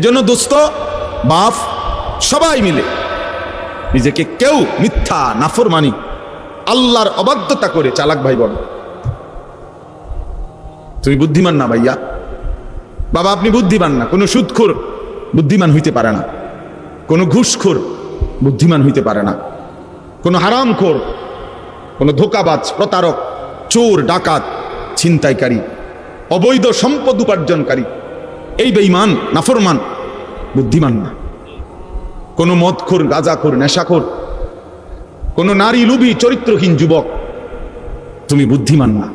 এজন্য দোস্ত, বাপ, সবাই মিলে নিজেকে কেউ মিথ্যা, নাফরমানি, আল্লাহর অবাধ্যতা করে চালাক ভাই বল। তুমি বুদ্ধিমান না ভাইয়া? বাবা, আপনি বুদ্ধিমান না, কোনো সুদখোর বুদ্ধিমান হইতে পারে না, কোনো ঘুষখোর বুদ্ধিমান হইতে পারে না, কোনো হারামখোর, কোনো ধোকাবাজ, প্রতারক, চোর, ডাকাত, ছিনতাইকারী, অবৈধ সম্পদ উপার্জনকারী এই বেঈমান নাফরমান বুদ্ধিমান না কোনো মদখোর গাঁজাখোর নেশাখোর কোনো নারী লুবি চরিত্রহীন যুবক তুমি বুদ্ধিমান না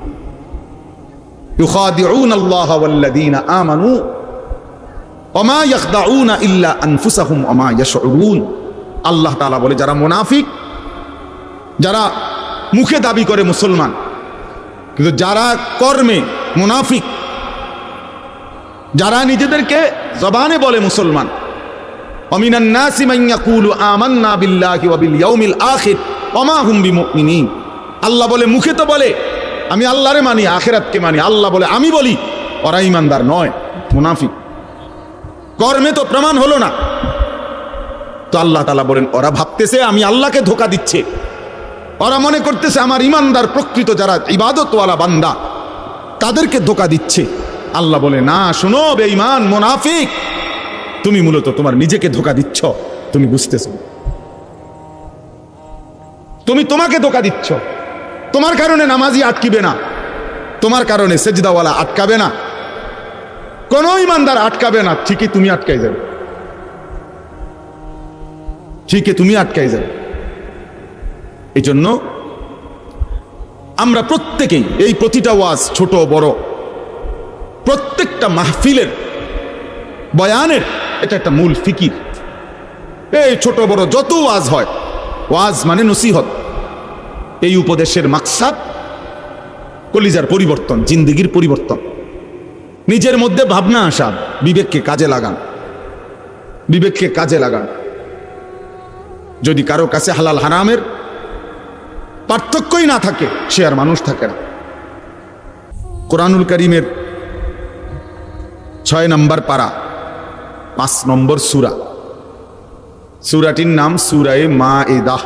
يخادعون الله والذين آمنوا وما يخدعون إلا أنفسهم وما يشعرون আল্লাহ তাআলা বলে যারা মুনাফিক যারা মুখে দাবি করে মুসলমান কিন্তু যারা কর্মে মুনাফিক যারা নিজেদেরকে জবানে বলে মুসলমান। মান আল্লাহ বলে, মুখে তো বলে, আমি আল্লাহরে মানি, আখিরাতকে মানি। আল্লাহ বলে, আমি বলি, ওরা ইমানদার নয়, মুনাফিক। কর্মে তো প্রমাণ হলো না। তো আল্লাহ তাআলা বলেন, ওরা ভাবতেছে, আমি আল্লাহকে ধোকা দিচ্ছে। ওরা মনে করতেছে, আমার ইমানদার প্রকৃত যারা ইবাদতওয়ালা বান্দা, তাদেরকে ধোকা দিচ্ছে। আল্লাহ বলে, না, শোনো বেঈমান, মুনাফিক। তুমি মূলত তোমার নিজেকে ধোকা দিচ্ছ। তুমি বুঝতেছ। তুমি তোমাকে ধোকা দিচ্ছ। তোমার কারণে নামাজি আটকিবে না। তোমার কারণে সেজদাওয়ালা আটকাবে না। কোন ইমানদার আটকাবে না। ঠিকই তুমি আটকাই যাবে। ঠিকই তুমি আটকাই যাবে। এই জন্য আমরা প্রত্যেকেই এই প্রতিটা ওয়াজ, ছোট, বড় প্রত্যেকটা মাহফিলের বয়ানের এটা একটা মূল ফিকির। এই ছোট বড় যত ওয়াজ হয়, ওয়াজ মানে নসিহত। এই উপদেশের মাকসাদ কলিজার পরিবর্তন, জিন্দিগির পরিবর্তন। নিজের মধ্যে ভাবনা আসা, বিবেককে কাজে লাগান। বিবেককে কাজে লাগান। যদি কারও কাছে হালাল হারামের পার্থক্যই না থাকে, সে আর মানুষ থাকে না। কোরআনুল করিমের ছয় নম্বর পারা, পাঁচ নম্বর সুরা। সুরাটির নাম সুরায়ে মা এ দাহ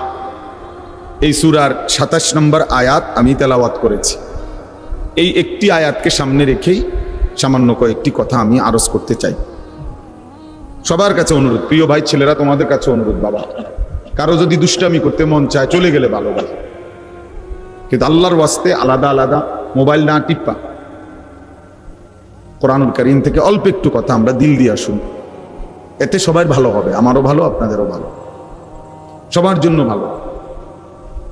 এই সুরার সাতাশ নম্বর আয়াত আমি তেলাওয়াত করেছি। এই একটি আয়াতকে সামনে রেখেই সামান্য কয়েকটি কথা আমি আরজ করতে চাই। সবার কাছে অনুরোধ, প্রিয় ভাই, ছেলেরা, তোমাদের কাছে অনুরোধ, বাবা। কারও যদি দুষ্টামি করতে মন চায়, চলে গেলে ভালো কিন্তু আল্লাহর ওয়াস্তে আলাদা আলাদা মোবাইল না টিপ্পা কোরআনুল করিম থেকে অল্প একটু কথা আমরা দিল দিয়ে আসুন এতে সবাই ভালো হবে, আমারও ভালো, আপনাদেরও ভালো। সবার জন্য ভালো।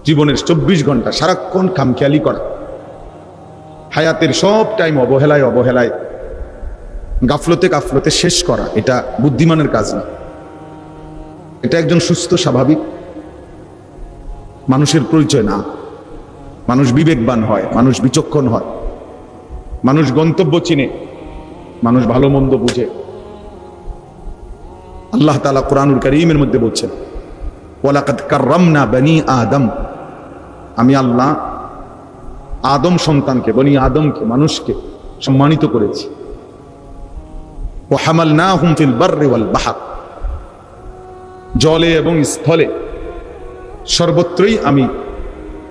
জীবনের চব্বিশ ঘণ্টা সারাক্ষণ খামখেয়ালি করা। হায়াতের সব টাইম অবহেলায় অবহেলায়, গাফলতে গাফলতে শেষ করা, এটা বুদ্ধিমানের কাজ না। এটা একজন সুস্থ স্বাভাবিক। মানুষের পরিচয় না। মানুষ বিবেকবান হয়, মানুষ বিচক্ষণ হয়। মানুষ গন্তব্য চিনে। মানুষ ভালো, মন্দ বুঝে। আল্লাহ তালা কোরআনুল করিমের মধ্যে বলছেন ওয়ালাকাত কাররামনা বনি আদম। আমি আল্লাহ আদম সন্তানকে, বনি আদমকে, মানুষকে সম্মানিত করেছি। ও হামাল না হুমফিল বার্রেওয়াল বাহাক জলে এবং স্থলে সর্বত্রই আমি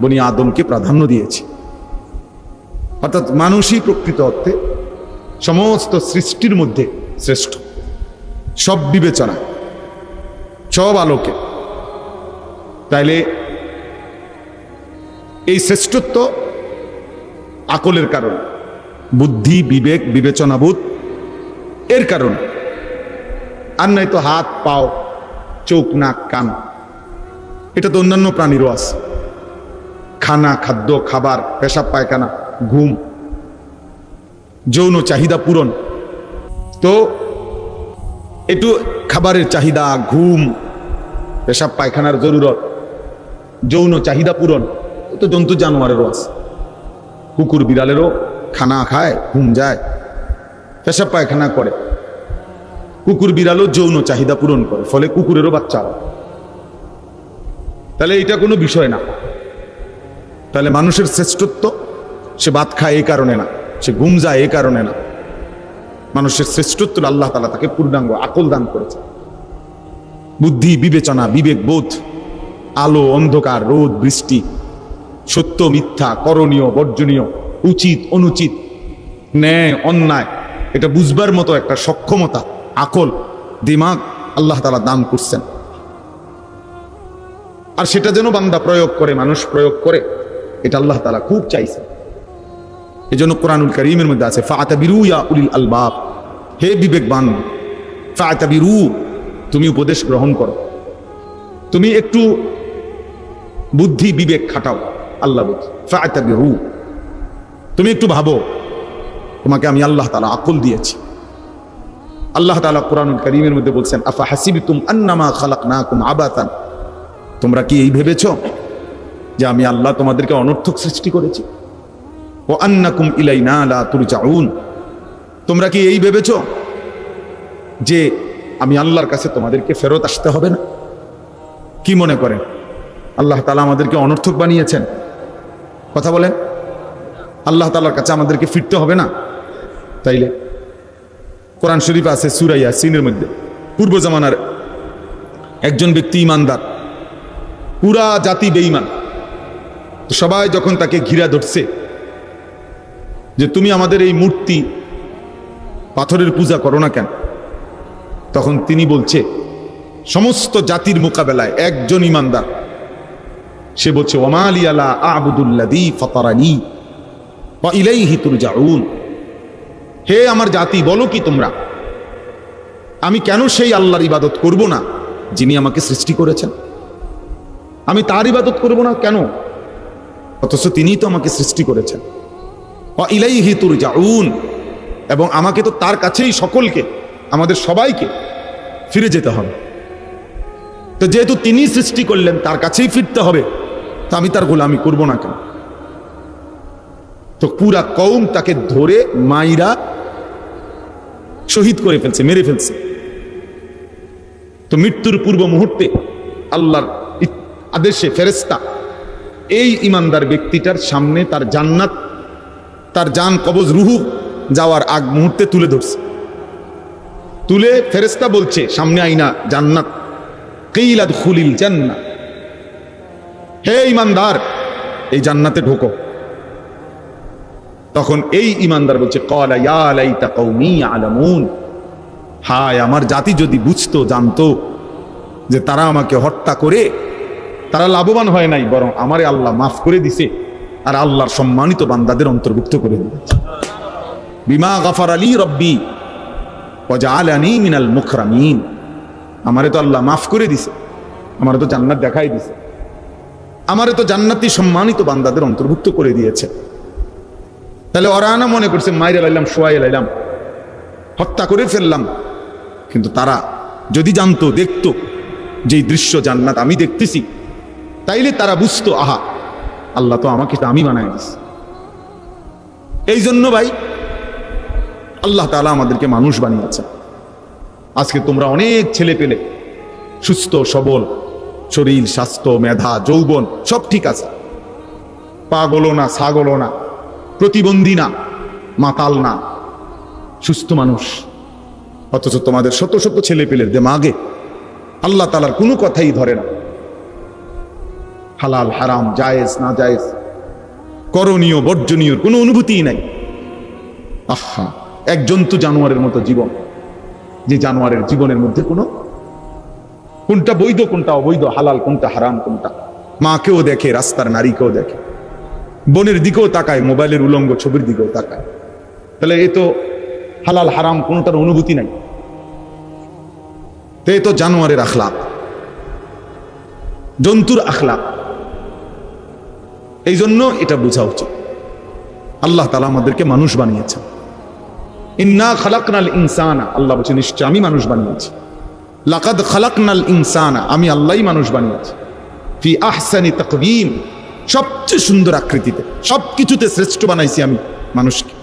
বনি আদমকে প্রাধান্য দিয়েছি। অর্থাৎ মানুষই প্রকৃত অর্থে সমস্ত সৃষ্টির মধ্যে শ্রেষ্ঠ। সব বিবেচনা সব আলোকে। তাইলে এই শ্রেষ্ঠত্ব আকলের কারণ, বুদ্ধি, বিবেক, বিবেচনাবোধ এর কারণ। আর নাই তো হাত, পাও, চোখ, নাক, কান। এটা তো অন্যান্য প্রাণীরও আছে। খানা, খাদ্য, খাবার, পেশাব, পায়খানা, ঘুম যৌন চাহিদা পূরণ। তো একটু খাবারের চাহিদা, ঘুম, পেশাব পায়খানার জরুরত, যৌন চাহিদা পূরণ। তো জন্তু জানোয়ারেরও আছে। কুকুর বিড়ালেরও খানা খায়, ঘুম যায়, পেশাব পায়খানা করে। কুকুর বিড়ালও যৌন চাহিদা পূরণ করে, ফলে কুকুরেরও বাচ্চা হয়। তাহলে এটা কোনো বিষয় না। তাহলে মানুষের শ্রেষ্ঠত্ব, সে ভাত খায় এই কারণে না। সে ঘুম যায় এই কারণে না। মানুষের শ্রেষ্ঠত্ব আল্লাহ তালা তাকে পূর্ণাঙ্গ আকল দান করেছে বুদ্ধি, বিবেচনা, বিবেক, বোধ, আলো, অন্ধকার, রোদ, বৃষ্টি, সত্য, মিথ্যা, করণীয়, বর্জনীয়, উচিত, অনুচিত, ন্যায়, অন্যায়, এটা বুঝবার মতো একটা সক্ষমতা, আকল, দিমাগ আল্লাহ তালা দান করছেন। আর সেটা যেন বান্দা প্রয়োগ করে, মানুষ প্রয়োগ করে, এটা আল্লাহ তালা খুব চাইছে এই জন্য কোরআনুল করিমের মধ্যে আছে, ফাতাবিরু ইয়া উলিল আলবাব। হে বিবেকবান, ফাতাবিরু, তুমি উপদেশ গ্রহণ করো। তুমি একটু বুদ্ধি, বিবেক খাটাও, আল্লাহ ফাতাবিরু। তুমি একটু ভাবো, তোমাকে আমি আল্লাহ তালা আকল দিয়েছি। আল্লাহ তালা কোরআনুল করিমের মধ্যে বলছেন আফা হাসিবিতুম আন্নামা খালাকনাকুম আবাতান। তোমরা কি এই ভেবেছ যে আমি আল্লাহ তোমাদেরকে অনর্থক সৃষ্টি করেছি? ও আন্নাকুম ইলাইনা লা তুরজাউন। তোমরা কি এই ভেবেছ যে আমি আল্লাহর কাছে তোমাদেরকে ফেরত আসতে হবে না? কি মনে করেন? আল্লাহ তালা আমাদেরকে অনর্থক বানিয়েছেন। কথা বলেন। আল্লাহ তালার কাছে আমাদেরকে ফিরতে হবে না? তাইলে কোরআন শরীফ আছে সুরাইয়া সিনের মধ্যে। পূর্ব জামানার একজন ব্যক্তি ইমানদার। পুরা জাতি বেঈমান। সবাই যখন তাকে ঘিরা ধরছে যে তুমি আমাদের এই মূর্তি পাথরের পূজা করো না কেন? তখন তিনি বলছে, সমস্ত জাতির মোকাবেলায় একজন ইমানদার। সে বলছে ওমালি আলা আবুদুল্লাদি ফতারানি ইলাইহি তুরজাউন। হে আমার জাতি, বলো কি তোমরা? আমি কেন সেই আল্লাহর ইবাদত করব না, যিনি আমাকে সৃষ্টি করেছেন? আমি তার ইবাদত করব না কেন? অথচ তিনিই তো আমাকে সৃষ্টি করেছেন। ইলাইহি তুরজাউন। এবং আমাকে তো তার কাছেই সকলকে, আমাদের সবাইকে ফিরে যেতে হবে। তো যেহেতু তিনি সৃষ্টি করলেন, তার কাছেই ফিরতে হবে, তা আমি তার গোলামি করব না কেন? তো পুরা কৌম তাকে ধরে মাইরা শহীদ করে ফেলছে, মেরে ফেলছে। তো মৃত্যুর পূর্ব মুহূর্তে আল্লাহর আদেশে ফেরেস্তা এই ইমানদার ব্যক্তিটার সামনে তার জান্নাত তার জান কবজ রুহু যাওয়ার আগ মুহূর্তে তুলে ধরছে। তুলে ফেরেস্তা বলছে, সামনে আইনা জান্নাত। কেইলাদ খুলিল জান্নাত। হে ইমানদার, এই জান্নাতে ঢোকো। তখন এই ইমানদার বলছে হায়, আমার জাতি যদি বুঝতো, জানতো যে তারা আমাকে হত্যা করে, তারা লাভবান হয় নাই, বরং আমারে আল্লাহ মাফ করে দিছে। আর আল্লাহর সম্মানিত বান্দাদের অন্তর্ভুক্ত করে দিয়েছে বিমা গাফার আলী রব্বি আলানি মিনাল মুখরামিন আমারে তো আল্লাহ মাফ করে দিছে, আমারে তো জান্নাত দেখাই দিছে। আমারে তো জান্নাতি সম্মানিত বান্দাদের অন্তর্ভুক্ত করে দিয়েছে। তাহলে ওরা না মনে করছে, মাইরে লাইলাম শোয়াই লাইলাম, হত্যা করে ফেললাম। কিন্তু তারা যদি জানতো, দেখতো যে দৃশ্য জান্নাত আমি দেখতেছি, তাইলে তারা বুঝতো, আহা আল্লাহ তো আমাকে আমি বানাই দিস এই জন্য ভাই, আল্লাহ তালা আমাদেরকে মানুষ বানিয়েছে আজকে তোমরা অনেক ছেলে পেলে, সুস্থ, সবল, শরীর, স্বাস্থ্য, মেধা, যৌবন, সব ঠিক আছে। পাগলও না, ছাগলও না, প্রতিবন্ধী না, মাতাল না, সুস্থ মানুষ। অথচ তোমাদের শত শত ছেলে পেলের দেমাগে আল্লাহ তালার কোনো কথাই ধরে না। হালাল, হারাম, জায়েজ, না জায়েজ, করণীয়, বর্জনীয়, কোনো অনুভূতিই নাই। আহা, এক জন্তু জানোয়ারের মতো জীবন, যে জানোয়ারের জীবনের মধ্যে কোনো, কোনটা বৈধ, কোনটা অবৈধ, হালাল, কোনটা হারাম, কোনটা। মাকেও দেখে, রাস্তার নারীকেও দেখে। বনের দিকেও তাকায়, মোবাইলের উলঙ্গ ছবির দিকেও তাকায়। তাহলে এ তো হালাল, হারাম, কোনটার অনুভূতি নাই। তো এ তো জানোয়ারের আখলাপ। জন্তুর আখলাপ। এই জন্য এটা বোঝা উচিত। আল্লাহ তালা আমাদেরকে মানুষ বানিয়েছেন। ইন্না খালাকনাল ইনসানা, আল্লাহ বলছে, নিশ্চয় আমি মানুষ বানিয়েছি। লাকাদ খালাকনাল ইনসানা, আমি আল্লাহই মানুষ বানিয়েছি। ফি আহসানি তাকবীম, সবচেয়ে সুন্দর আকৃতিতে সব কিছুতে শ্রেষ্ঠ বানাইছি আমি মানুষকে।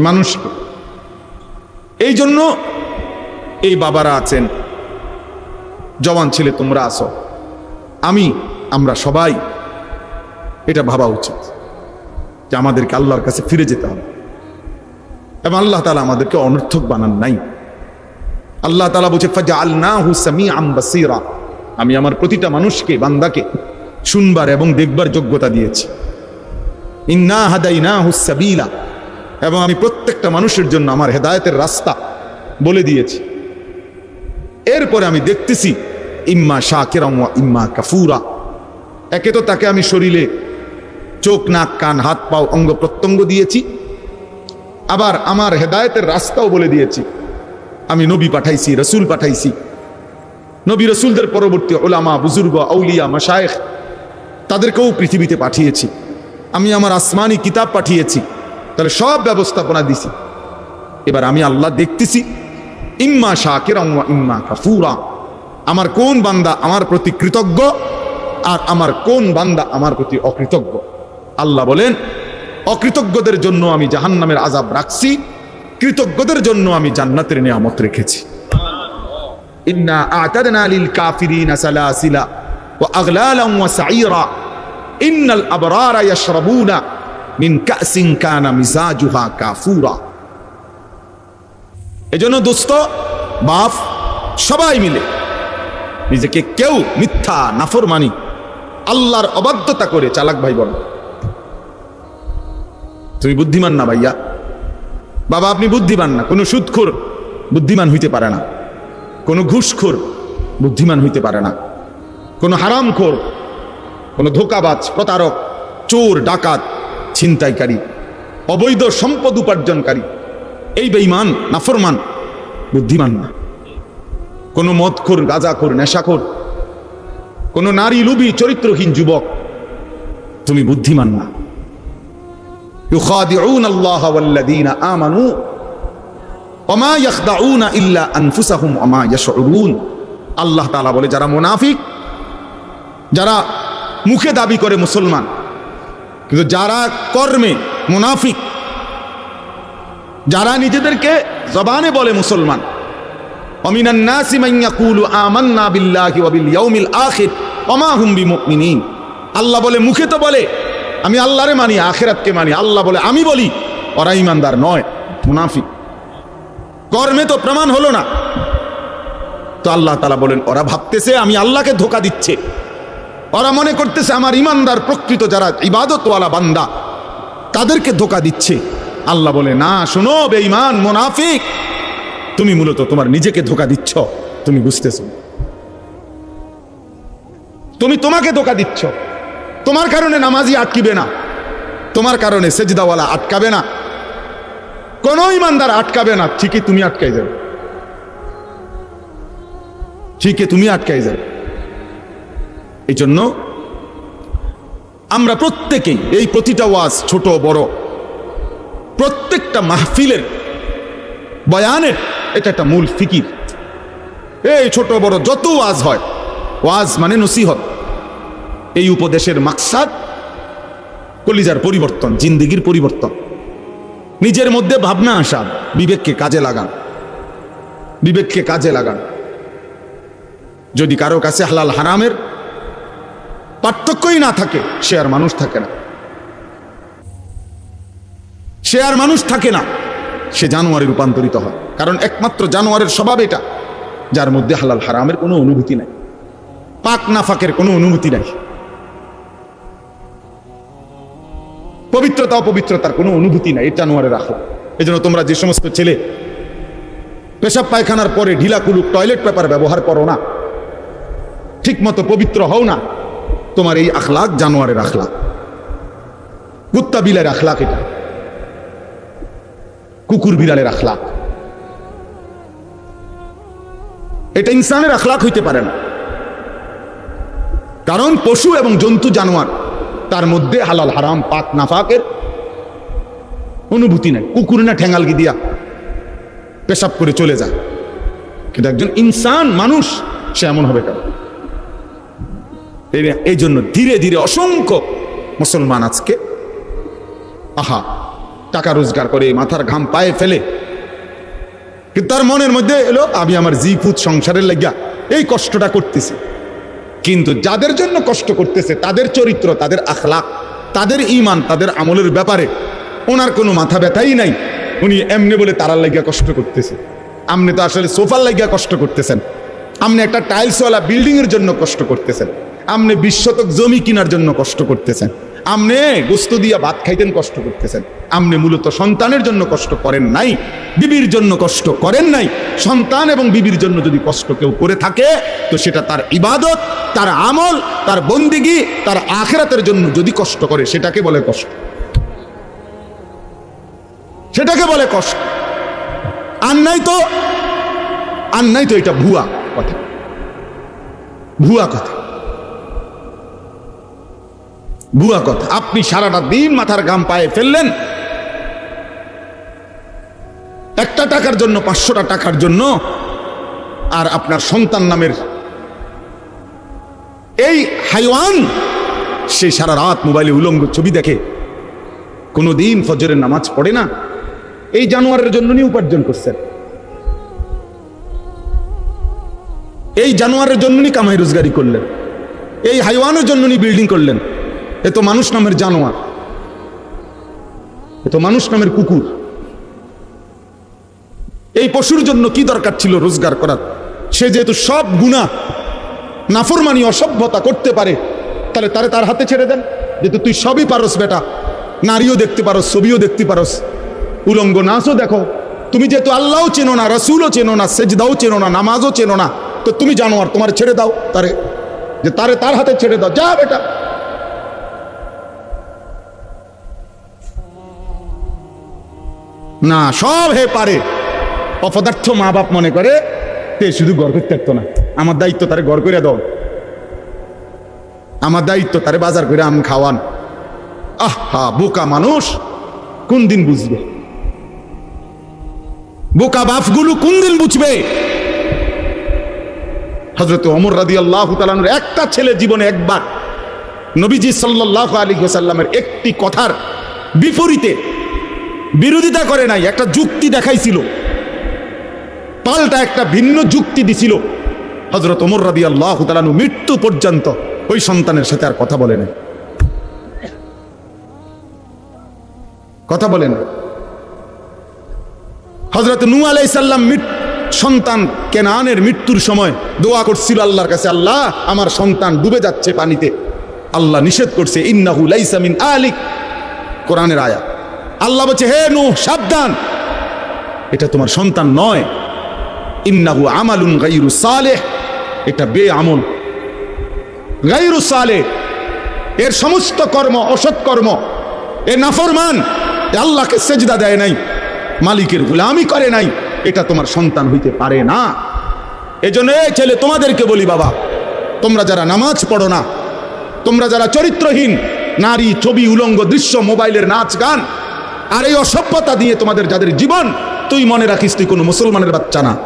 মানুষকে। এই জন্য এই বাবারা আছেন, জওয়ান ছেলে তোমরা আসো আমি, আমরা সবাই এটা ভাবা উচিত যে আমাদেরকে আল্লাহর কাছে ফিরে যেতে হবে। এবং আল্লাহ তালা আমাদেরকে অনর্থক বানান নাই। আল্লাহ তালা বলছে ফাজা আল্লাহ হুসামি আম্বাসিরা আমি আমার প্রতিটা মানুষকে, বান্দাকে শুনবার এবং দেখবার যোগ্যতা দিয়েছি। ইন্না হাদাই না হুসাবিলা এবং আমি প্রত্যেকটা মানুষের জন্য আমার হেদায়েতের রাস্তা বলে দিয়েছি। এরপরে আমি দেখতেছি, ইম্মা শাকেরাম ইম্মা কাফুরা। একে তো তাকে আমি শরীরে চোখ, নাক, কান, হাত, পাও, অঙ্গ প্রত্যঙ্গ দিয়েছি। আবার আমার হেদায়েতের রাস্তাও বলে দিয়েছি। আমি নবী পাঠাইছি, রসুল পাঠাইছি। নবী রসুলদের পরবর্তী ওলামা, বুজুর্গ, আউলিয়া মাসায়েখ তাদেরকেও পৃথিবীতে পাঠিয়েছি। আমি আমার আসমানি কিতাব পাঠিয়েছি। তাহলে সব ব্যবস্থাপনা দিছি। এবার আমি আল্লাহ দেখতেছি। ইম্মা শাকের ইম্মা কাফুরা। আমার কোন বান্দা আমার প্রতি কৃতজ্ঞ আর আমার কোন বান্দা আমার প্রতি অকৃতজ্ঞ? আল্লাহ বলেন, অকৃতজ্ঞদের জন্য আমি জাহান্নামের আজাব রাখছি, কৃতজ্ঞদের জন্য আমি জান্নাতের নিয়ামত রেখেছি। সবাই মিলে নিজেকে কেউ মিথ্যা, নাফরমানি, আল্লাহর অবাধ্যতা করে চালাক ভাই বল তুমি বুদ্ধিমান না ভাইয়া। বাবা, আপনি বুদ্ধিমান না। কোনো সুদখোর বুদ্ধিমান হইতে পারে না। কোনো ঘুষখোর বুদ্ধিমান হইতে পারে না। কোনো হারামখোর, কোনো ধোকাবাজ, প্রতারক, চোর, ডাকাত, ছিনতাইকারী, অবৈধ সম্পদ উপার্জনকারী, এই বেঈমান, নাফরমান বুদ্ধিমান না। কোনো মদখোর, গাঁজাখোর, নেশাখোর, কোনো নারী লুবি চরিত্রহীন যুবক তুমি বুদ্ধিমান না। يخادعون الله والذين آمنوا وما يخدعون إلا أنفسهم وما يشعرون আল্লাহ তাআলা বলে যারা মুনাফিক যারা মুখে দাবি করে মুসলমান কিন্তু যারা কর্মে মুনাফিক যারা নিজেদেরকে জবানে বলে মুসলমান ومن الناس من يقول آمنا بالله وباليوم الآخر وما هم بمؤمنين আল্লাহ বলে মুখে তো বলে আমি আল্লাহরে মানি, আখেরাতকে মানি। আল্লাহ বলে, আমি বলি, ওরা ইমানদার নয়, মুনাফিক। কর্মে তো প্রমাণ হলো না। তো আল্লাহ তালা বলেন, ওরা ভাবতেছে আমি আল্লাহকে ধোকা দিচ্ছে। ওরা মনে করতেছে আমার ইমানদার প্রকৃত যারা ইবাদতওয়ালা বান্দা, তাদেরকে ধোকা দিচ্ছে। আল্লাহ বলে, না, শোনো, বেঈমান, মুনাফিক। তুমি মূলত তোমার নিজেকে ধোকা দিচ্ছ, তুমি বুঝতেছ। তুমি তোমাকে ধোকা দিচ্ছ। তোমার কারণে নামাজি আটকিবে না। তোমার কারণে সেজদাওয়ালা আটকাবে না। কোন ইমানদার আটকাবে না, ঠিকই তুমি আটকাই যাবে ঠিকই তুমি আটকাই যাবে এই জন্য আমরা প্রত্যেকেই এই প্রতিটা ওয়াজ ছোট, বড়, প্রত্যেকটা মাহফিলের বয়ানের এটা একটা মূল ফিকির। এই ছোট, বড় যত ওয়াজ হয়, ওয়াজ মানে নসিহত। এই উপদেশের মাকসাদ কলিজার পরিবর্তন, জিন্দিগির পরিবর্তন। নিজের মধ্যে ভাবনা আসা, বিবেককে কাজে লাগান। বিবেককে কাজে লাগান। যদি কারও কাছে হালাল হারামের পার্থক্যই না থাকে, সে আর মানুষ থাকে না। সে আর মানুষ থাকে না, সে জানোয়ারে রূপান্তরিত হয়। কারণ একমাত্র জানোয়ারের স্বভাব এটা, যার মধ্যে হালাল হারামের কোনো অনুভূতি নাই। পাক না নাফাকের কোনো অনুভূতি নাই। পবিত্রতা, অপবিত্রতার কোনো অনুভূতি নাই, এটা জানোয়ারে রাখো। এই জন্য তোমরা যে সমস্ত ছেলে পেশাব পায়খানার পরে ঢিলা কুলুক, টয়লেট পেপার ব্যবহার করো না ঠিক মতো পবিত্র হও না, তোমার এই আখলাক জানোয়ারের আখলাক। কুত্তা বিলের আখলাক এটা। কুকুর বিড়ালের আখলাক। এটা ইনসানের আখলাক হইতে পারে না। কারণ পশু এবং জন্তু জানোয়ার তার মধ্যে হালাল, হারাম, পাক, নাফাকের অনুভূতি নাই। কুকুর না ঠেঙ্গালগি দিয়া পেশাব করে চলে যায়। কিন্তু একজন ইনসান মানুষ, সে এমন হবে কেন? এই- জন্য ধীরে ধীরে অসংখ্য মুসলমান আজকে আহা, টাকা রোজগার করে, মাথার ঘাম পায়ে ফেলে। কিন্তু তার মনের মধ্যে এলো, আমি আমার জি ফুট সংসারের লাগিয়া এই কষ্টটা করতেছি। কিন্তু যাদের জন্য কষ্ট করতেছে, তাদের চরিত্র, তাদের আখলাক, তাদের ইমান তাদের আমলের ব্যাপারে ওনার কোনো মাথা ব্যথাই নাই। উনি এমনি বলে তারার লাগিয়া কষ্ট করতেছে। আপনি তো আসলে সোফার লাগিয়া কষ্ট করতেছেন। আপনি একটা টাইলসওয়ালা বিল্ডিংয়ের জন্য কষ্ট করতেছেন। আপনি বিশ্বতক জমি কেনার জন্য কষ্ট করতেছেন। আপনি গোস্ত দিয়া ভাত খাইতেন, কষ্ট করতেছেন। আপনি মূলত সন্তানের জন্য কষ্ট করেন নাই, বিবির জন্য কষ্ট করেন নাই। সন্তান এবং বিবির জন্য যদি কষ্ট কেউ করে থাকে, তো সেটা তার ইবাদত, তার আমল, তার বন্দিগি, তার আখেরাতের জন্য যদি কষ্ট করে, সেটাকে বলে কষ্ট। সেটাকে বলে কষ্ট। আর নাই তো, আর নাই তো এটা ভুয়া কথা। ভুয়া কথা। ভুয়া কথা। আপনি সারাটা দিন মাথার গাম পায়ে ফেললেন। একটা টাকার জন্য, পাঁচশোটা টাকার জন্য, আর আপনার সন্তান নামের এই হাইওয়ান, সে সারা রাত মোবাইলে উলঙ্গ ছবি দেখে। কোনো দিন ফজরের নামাজ পড়ে না। এই জানোয়ারের জন্য নিয়ে উপার্জন করছেন। এই জানোয়ারের জন্য নি কামাই রোজগারি করলেন। এই হাইওয়ানের জন্য নি বিল্ডিং করলেন। এ তো মানুষ নামের জানোয়ার। এ তো মানুষ নামের কুকুর। এই পশুর জন্য কি দরকার ছিল রোজগার করার? সে যেহেতু সব গুণা, নাফরমানি, অসভ্যতা করতে পারে, তাহলে তারে তার হাতে ছেড়ে দেন। যেহেতু তুই সবই পারস বেটা, নারীও দেখতে পারস, ছবিও দেখতে পারস। উলঙ্গ নাচও দেখো। তুমি যেহেতু আল্লাহও চেনো না, রসুলও চেনো না, সেজদাও চেনো না, নামাজও চেনো না, তো তুমি জানো আর তোমার ছেড়ে দাও তারে। যে তারে তার হাতে ছেড়ে দাও। যা বেটা। না, সব হে পারে। অপদার্থ মা বাপ মনে করে, তে, শুধু গড় করতে পারতো না। আমার দায়িত্ব তারে গড় করে দাও। আমার দায়িত্ব তারে বাজার করে আম খাওয়ান। আহা, বোকা মানুষ। কোন দিন বুঝবে? বোকা বাপগুলো কোন দিন বুঝবে? হজরত অমর রাদি আল্লাহ একটা ছেলে জীবনে একবার নবীজি সাল্লাহ আলী গোসাল্লামের একটি কথার বিপরীতে বিরোধিতা করে নাই, একটা যুক্তি দেখাইছিল। পাল্টা একটা ভিন্ন যুক্তি দিছিল। হজরত ওমর রাদি আল্লাহ তালানু মৃত্যু পর্যন্ত ওই সন্তানের সাথে আর কথা বলে নাই। কথা বলেন হজরত নু আলাই সাল্লাম সন্তান কেনানের মৃত্যুর সময় দোয়া করছিল আল্লাহর কাছে, আল্লাহ, আমার সন্তান ডুবে যাচ্ছে পানিতে। আল্লাহ নিষেধ করছে, ইন্নাহু লাইসামিন আলিক। কোরআনের আয়া আল্লাহ বলছে, হে নু সাবধান। এটা তোমার সন্তান নয়। ইন্নাহু আমালুন গাইরু সালেহ। এটা বে আমল গাইরু সালেহ। এর সমস্ত কর্ম অসৎ কর্ম। এ নাফরমান। আল্লাহকে সেজদা দেয় নাই। মালিকের গুলামি করে নাই। এটা তোমার সন্তান হইতে পারে না। এজন্য এই ছেলে, তোমাদেরকে বলি বাবা, তোমরা যারা নামাজ পড়ো না, তোমরা যারা চরিত্রহীন, নারী, ছবি, উলঙ্গ দৃশ্য, মোবাইলের নাচ, গান আর এই অসভ্যতা দিয়ে তোমাদের যাদের জীবন, তুই মনে রাখিস তুই কোনো মুসলমানের বাচ্চা না।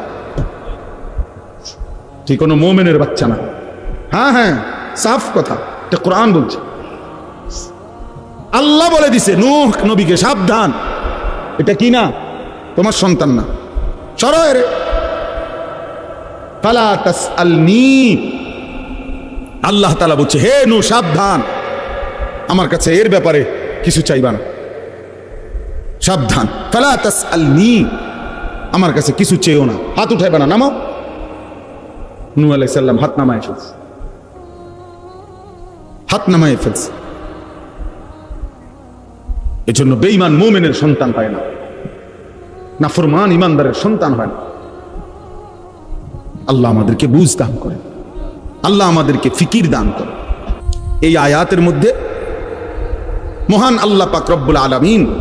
তুই কোনো মোমেনের বাচ্চা না। হ্যাঁ হ্যাঁ সাফ কথা, এটা কোরআন বলছে। আল্লাহ বলে দিছে, নূহ নবীকে সাবধান। এটা কি না? তোমার সন্তান না। সরয় রে। তাসআলনি। আল্লাহ তাআলা বলছে, হে নূহ, সাবধান। আমার কাছে এর ব্যাপারে কিছু চাইবা না। সাবধান। ফালা তাসআলনি। আমার কাছে কিছু চেয়েও না। হাত উঠাইবা না, নামাও। নূ আলাইহিস সালাম হাত নামায় ফেলছে। হাত নামায় ফেলছে। এজন্য বেঈমান মোমেনের সন্তান হয় না। নাফরমান ইমানদারের সন্তান হয় না। আল্লাহ আমাদেরকে বুঝ দান করে আল্লাহ আমাদেরকে ফিকির দান করে এই আয়াতের মধ্যে মহান আল্লাহ পাক রব্বুল আলমিন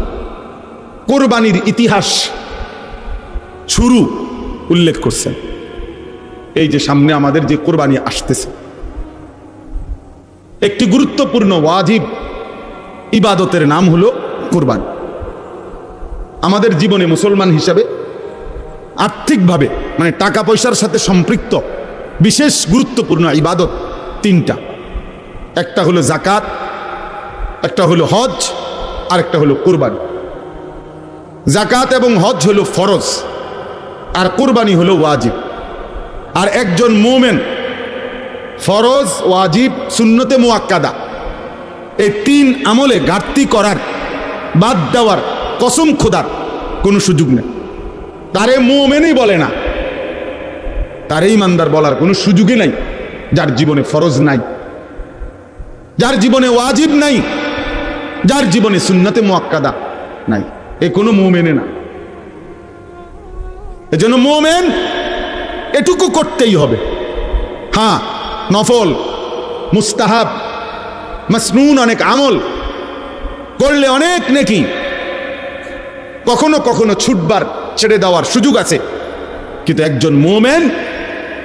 কোরবানির ইতিহাস শুরু উল্লেখ করছেন। এই যে সামনে আমাদের যে কোরবানি আসতেছে। একটি গুরুত্বপূর্ণ ওয়াজিব ইবাদতের নাম হলো কোরবান। আমাদের জীবনে মুসলমান হিসাবে আর্থিকভাবে মানে টাকা পয়সার সাথে সম্পৃক্ত বিশেষ গুরুত্বপূর্ণ ইবাদত তিনটা। একটা হলো জাকাত একটা হলো হজ আর একটা হলো কোরবানি। জাকাত এবং হজ হলো ফরজ, আর কোরবানি হলো ওয়াজিব। আর একজন মোমেন, ফরজ, ওয়াজিব, সুন্নতে মোয়াক্কাদা, এই তিন আমলে ঘাটতি করার, বাদ দেওয়ার, কসম খোদার কোনো সুযোগ নেই। তারে মোমেনই বলে না। তারে ইমানদার বলার কোনো সুযোগই নাই, যার জীবনে ফরজ নাই, যার জীবনে ওয়াজিব নাই, যার জীবনে সুন্নতে মোয়াক্কাদা নাই। এ কোনো মোমেনে না। এজন্য মোমেন এটুকু করতেই হবে। হ্যাঁ নফল, মুস্তাহাব, মাসনুন অনেক আমল করলে অনেক নেকি। কখনো কখনো ছুটবার ছেড়ে দেওয়ার সুযোগ আছে। কিন্তু একজন মোমেন,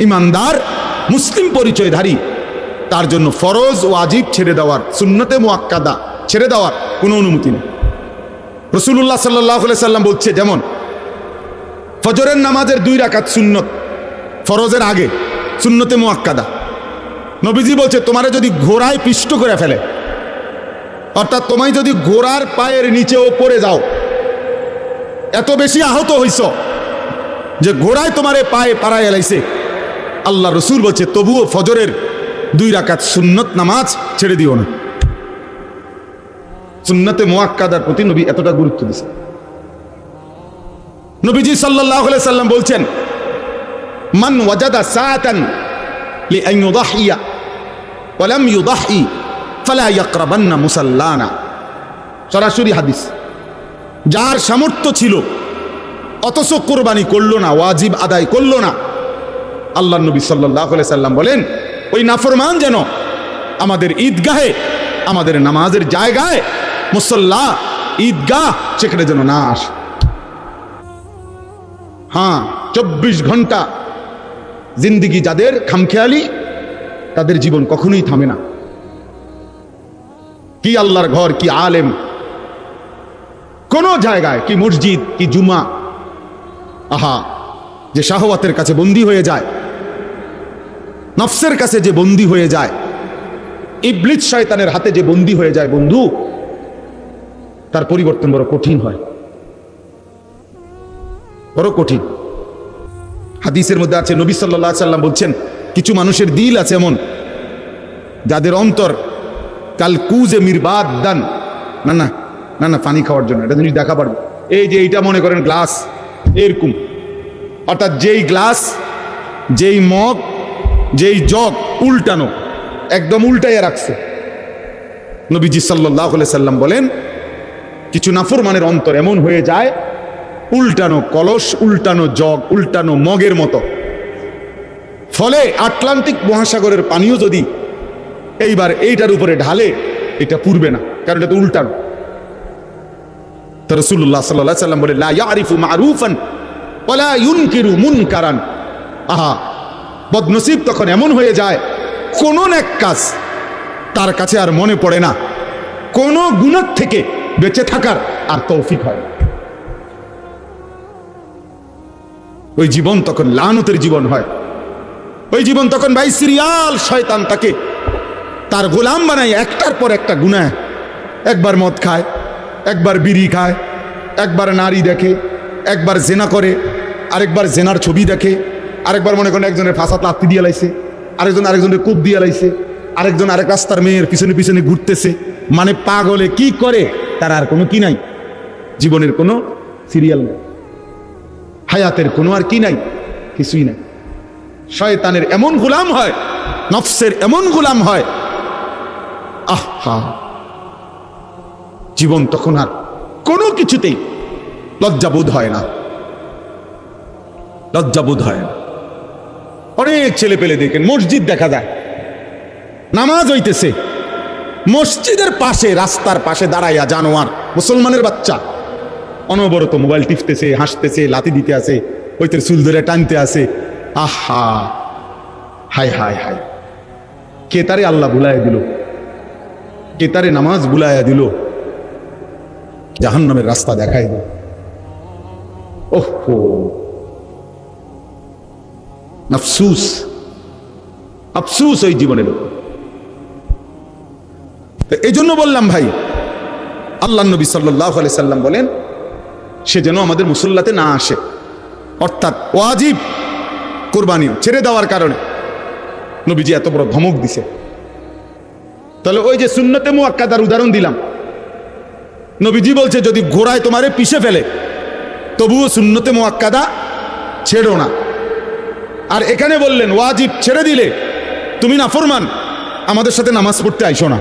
ইমানদার, মুসলিম পরিচয়ধারী, তার জন্য ফরজ ও আজিব ছেড়ে দেওয়ার, সুন্নতে মোয়াক্কাদা ছেড়ে দেওয়ার কোনো অনুমতি নেই। রসুল্লাহ সাল্লাহ সাল্লাম বলছে, যেমন, ফজরের নামাজের দুই রাকাত সুন্নত, ফরজের আগে, সুন্নতে মোয়াক্কাদা নবীজি বলছে, তোমারে যদি ঘোড়ায় পিষ্ট করে ফেলে, অর্থাৎ তোমায় যদি ঘোড়ার পায়ের নিচেও পড়ে যাও, এত বেশি আহত হইছ যে ঘোড়ায় তোমারে পায়ে পাড়ায় এলাইছে। আল্লাহ রসুল বলছে, তবুও ফজরের দুই রাকাত সুন্নত নামাজ ছেড়ে দিও না। সুন্নতে মোয়াক্কাদার প্রতি নবী এতটা গুরুত্ব দিছে নবীজি আলাইহি সাল্লাম বলছেন, মান ওয়াজাদা সাআতান যার সামর্থ্য ছিল, অথচ কোরবানি করল না, ওয়াজিব আদায় করল না। আল্লাহ নবী সাল্লাহ সাল্লাম বলেন, ওই নাফরমান যেন আমাদের ঈদগাহে, আমাদের নামাজের জায়গায় মুসল্লা, ঈদগাহ, সেখানে যেন না আসে। হ্যাঁ চব্বিশ ঘণ্টা জিন্দিগি যাদের খামখেয়ালি, তাদের জীবন কখনোই থামে না। কি আল্লাহর ঘর, কি আলেম। কোন জায়গায়, কি মসজিদ, কি জুমা। আহা, যে শাহওয়াতের কাছে বন্দী হয়ে যায়, নফসের কাছে যে বন্দী হয়ে যায় ইবলিত শয়তানের হাতে যে বন্দী হয়ে যায়, বন্ধু তার পরিবর্তন বড় কঠিন হয়। বড় কঠিন। হাদিসের মধ্যে আছে, নবী সাল্লাহ সাল্লাম বলছেন, কিছু মানুষের দিল আছে এমন, যাদের অন্তর কাল কুজে মিরবাদ দান। না না না না, পানি খাওয়ার জন্য, এটা জিনিস দেখা পারবে এই যে এইটা মনে করেন গ্লাস, এরকম। অর্থাৎ যেই গ্লাস, যেই মগ, যেই জগ উল্টানো, একদম উল্টাইয়া রাখছে। নবীজি সাল্লাহ সাল্লাম বলেন কিছু নাফরমানের অন্তর এমন হয়ে যায়, উল্টানো কলস, উল্টানো জগ, উল্টানো মগের মতো। ফলে আটলান্টিক মহাসাগরের পানিও যদি এইবার এইটার উপরে ঢালে, এটা পুরবে না, কারণ এটা তো উল্টানো। আহা, বদনসিব তখন এমন হয়ে যায়, কোন এক কাজ তার কাছে আর মনে পড়ে না। কোন গুণের থেকে বেঁচে থাকার আর তৌফিক হয় না। ওই জীবন তখন লানতের জীবন হয়। ওই জীবন তখন ভাই সিরিয়াল শয়তান তাকে তার গোলাম বানায়, একটার পর একটা গুনায় একবার মদ খায়, একবার বিড়ি খায়, একবার নারী দেখে, একবার জেনা করে, আরেকবার জেনার ছবি দেখে, আরেকবার মনে করেন একজনের ফাঁসাত লাত্তি দিয়ে লাইছে, আরেকজন আরেকজনের কূপ দিয়ে লাইছে, আরেকজন আরেক রাস্তার মেয়ের পিছনে পিছনে ঘুরতেছে। মানে পাগলে কি করে? তার আর কোনো কি নাই? জীবনের কোনো সিরিয়াল নাই। হায়াতের কোনো আর কি নাই? কিছুই নাই। শয়তানের এমন গোলাম হয়, নফসের এমন গোলাম হয়। আহা! জীবন তখন আর কোনো কিছুতেই লজ্জাবোধ হয় না। লজ্জাবোধ হয় না। অনেক ছেলে পেলে দেখেন, মসজিদ দেখা যায়। নামাজ হইতেছে। মসজিদের পাশে, রাস্তার পাশে দাঁড়াইয়া জানোয়ার, মুসলমানের বাচ্চা। অনবরত মোবাইল টিপতেছে, হাসতেছে লাতি দিতে আছে ওইতে চুল ধরে টানতে আছে। আহা! হাই হাই হাই কে তারে আল্লাহ বুলাইয়া দিল? কে তারে নামাজ বুলাইয়া দিল? জাহান্নামের রাস্তা দেখাই দিল। ওহো আফসুস। আফসুস ওই জীবনের তো এই জন্য বললাম ভাই আল্লাহ নবী সাল্লাহ আলি সাল্লাম বলেন, সে যেন আমাদের মুসল্লাতে না আসে। অর্থাৎ ওয়াজিব কোরবানি ছেড়ে দেওয়ার কারণে। নবীজি এত বড় ধমক দিছে। তাহলে ওই যে সুন্নতে মুয়াক্কাদার উদাহরণ দিলাম। নবীজি বলছে, যদি ঘোড়ায় তোমারে পিষে ফেলে, তবুও শূন্যতে মোয়াক্কাদা ছেড়ো না। আর এখানে বললেন, ওয়াজিব ছেড়ে দিলে তুমি না ফরমান আমাদের সাথে নামাজ পড়তে আইসো না।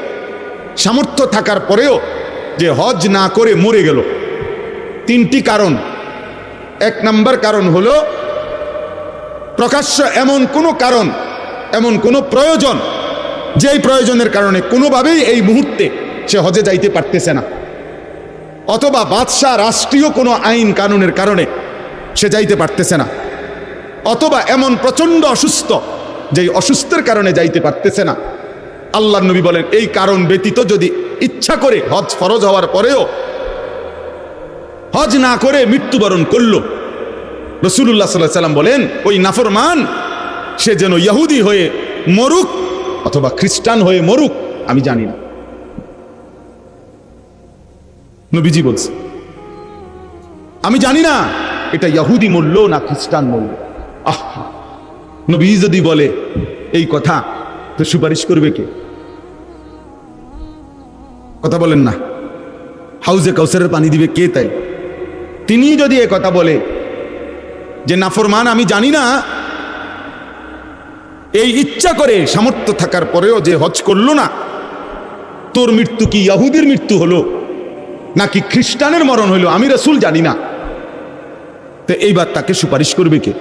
সামর্থ্য থাকার পরেও যে হজ না করে মরে গেল। তিনটি কারণ। এক নম্বর কারণ হলো, প্রকাশ্য এমন কোনো কারণ, এমন কোনো প্রয়োজন, যেই প্রয়োজনের কারণে কোনোভাবেই এই মুহূর্তে সে হজে যাইতে পারতেছে না। অথবা বাদশাহ রাষ্ট্রীয় কোনো আইন কানুনের কারণে সে যাইতে পারতেছে না। অথবা এমন প্রচণ্ড অসুস্থ, যেই অসুস্থের কারণে যাইতে পারতেছে না। আল্লাহ নবী বলেন, এই কারণ ব্যতীত যদি ইচ্ছা করে হজ ফরজ হওয়ার পরেও হজ না করে মৃত্যুবরণ করল। রসুল্লাহ সাল্লাহ সাল্লাম বলেন, ওই নাফরমান, সে যেন ইহুদি হয়ে মরুক অথবা খ্রিস্টান হয়ে মরুক, আমি জানি না। নবীজি বলছে, আমি জানি না, এটা ইহুদি মূল্য না খ্রিস্টান মূল্য আহ! নবী যদি বলে, এই কথা, তো সুপারিশ করবে কে? কথা বলেন না। হাউজে কাউসারের পানি দিবে কে তাই? তিনি যদি এ কথা বলে যে, নাফরমান, আমি জানি না। এই ইচ্ছা করে সামর্থ্য থাকার পরেও যে হজ করল না, তোর মৃত্যু কি ইয়াহুদির মৃত্যু হলো? নাকি খ্রিস্টানের মরণ হইল আমি রসুল জানি না। তো এইবার তাকে সুপারিশ করবে কে?